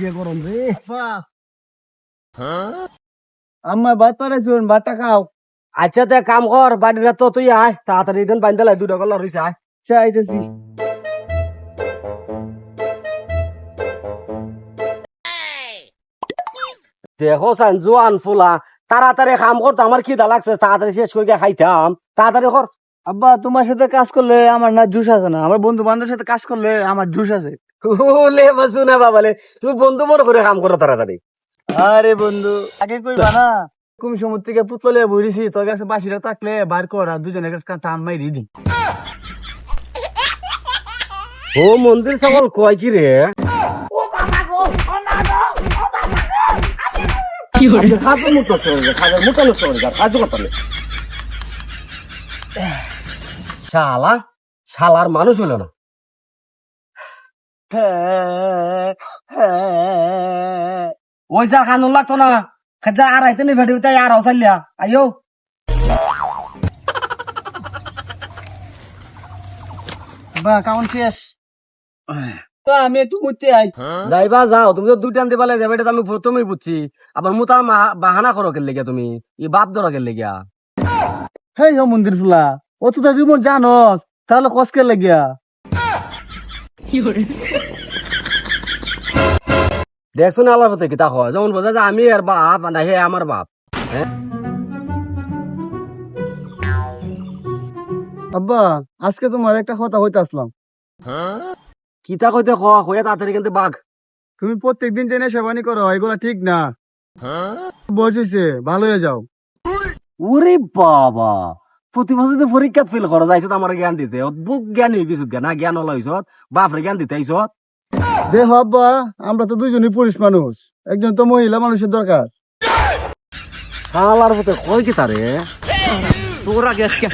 যে গরম রে। আম্মা ভাত পারাইছুন ভাতটা খাও। আচ্ছা তে কাম কর বাড়ির তো তুই আয়। তাড়াতাড়ি দেন বাইন্দা লাই দুটা কলার হইছে আয়। চাইতেছি দেখো সান জোয়ান ফুলা তাড়াতাড়ি কাম করতো আমার খিদা লাগছে তাড়াতাড়ি শেষ করে খাইতাম। তাড়াতাড়ি কর। আব্বা তোমার সাথে কাজ করলে আমার না জুস আছে না আমার বন্ধু বান্ধবের সাথে কাজ করলে আমার জুস আছে। ওলে বাসু না বাবালে তুমি বন্ধু মনে করে কাম করো তাড়াতাড়ি। আরে বন্ধু আগে কইবা না কুমি সমুদ্র থেকে পুতলে বুঝেছি তোর কাছে বাসিটা থাকলে বার কর আর দুজনের টান মাইরি দি ও মন্দির সকল কয় কি রে? মুক্ত খাদ্য মুক্ত নষ্ট করে কথা শালা শালার মানুষ হলো না। ওই যা খানুন লাগতো না। খাজা আর আইতে নি ভেড়ি তাই আর চাইলিয়া আইও বা কেমন শেষ। তো আমি একটু মুতে আই যাইবা যাও। তুমি তো দুইটা আনতে পারলে যাবে এটা আমি প্রথমেই বুঝছি আবার মুতার মা- বাহানা করো কেলে গিয়া তুমি। ই বাপ ধরো কেলে গিয়া হেই ও মন্দির ফুলা। ও তো মোর জানস তাহলে কসকে লাগিয়া? দেখছ না আল্লাহর হতে কি তা হয় যেমন বোঝা যায় আমি আর বাপ না হে আমার বাপ। আব্বা আজকে তোমার একটা কথা হইতে আসলাম। কিতা কইতে হওয়া হয়ে তাড়াতাড়ি কিন্তু বাঘ। তুমি প্রত্যেকদিন জেনে সেবানি করো এগুলা ঠিক না। বয়স হয়েছে ভালো হয়ে যাও। ওরে বাবা। প্রতি বছর তো পরীক্ষা ফেল করা যাইছত আমার জ্ঞান দিতে। বুক জ্ঞান হয়ে গেছত জ্ঞান জ্ঞান হলা হইছত বাপরে জ্ঞান দিতে আইছত দেহ আব্বা আমরা তো দুজনই পুরুষ মানুষ। একজন তো মহিলা মানুষের দরকার। শালার হতে কয় কি তারে? তোরা গ্যাস কে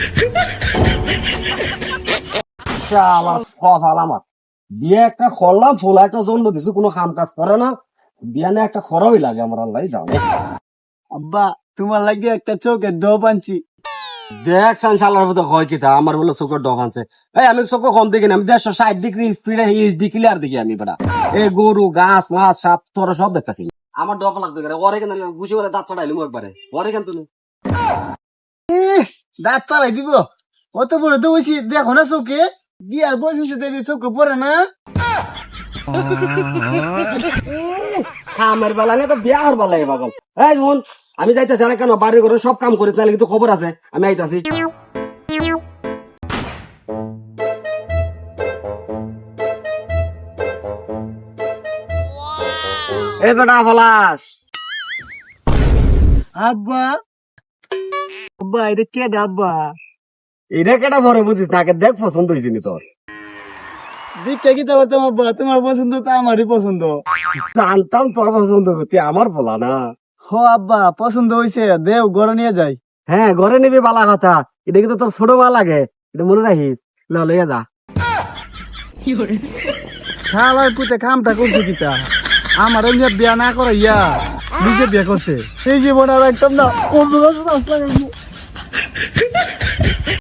শালা সফাল আমার। বিয়ে একটা করলাম ফুলা একটা জন্ম দিছো কোনো কাম কাজ করে না। বিয়া না একটা খরচই লাগে আমার আল্লাহ যাও আব্বা তোমার লাগে একটা চোখের ডব আনছি। দেখ সান শালার মতো হয় কিতা আমার বলে চোখের ডগ আনছে। এই আমি চোখ কম দেখি না আমি দেড়শো ষাট ডিগ্রি স্পিডে এইচডি ক্লিয়ার দেখি আমি বেটা এই গরু গাছ মাছ সাপ তোরা সব দেখতেছি। আমার ডগ লাগতে গেলে ওরে কেন বুঝি করে দাঁত চড়াইলি একবারে। ওরে কেন তুমি দাঁত পালাই দিব। অত বড় তো বলছি দেখো না চোখে। দিয়ার হয়েছে দেরি চোখে পড়ে না। খামের বেলা নিয়ে তো বিয়া হওয়ার বেলা এ পাগল। এই শুন আমি যাইতেছি না কেন বাড়ি ঘরে সব কাম করি তাহলে কিন্তু খবর আছে। আমি আইতাছি। এ বেটা ফলাস। আব্বা। আব্বা এটা কে আব্বা? এটা কেটা ভরে বুঝিস না দেখ পছন্দ হয়েছে নি তোর। দেখে কি তো তোমার আব্বা? তোমার পছন্দ তো আমারই পছন্দ। জানতাম তোর পছন্দ করতে আমার ফলা না। হ আব্বা পছন্দ হয়েছে দেও ঘরে নিয়ে যাই। হ্যাঁ ঘরে নিবি বালা কথা। এটা কিন্তু তোর ছোট বা লাগে। এটা মনে রাখিস। ল লইয়া যা। খালার পুতে কামটা করছে কিতা আমার এমনি বিয়া না করে ইয়া নিজে বিয়ে করছে। এই জীবন আর একদম না। অন্য রাস্তা।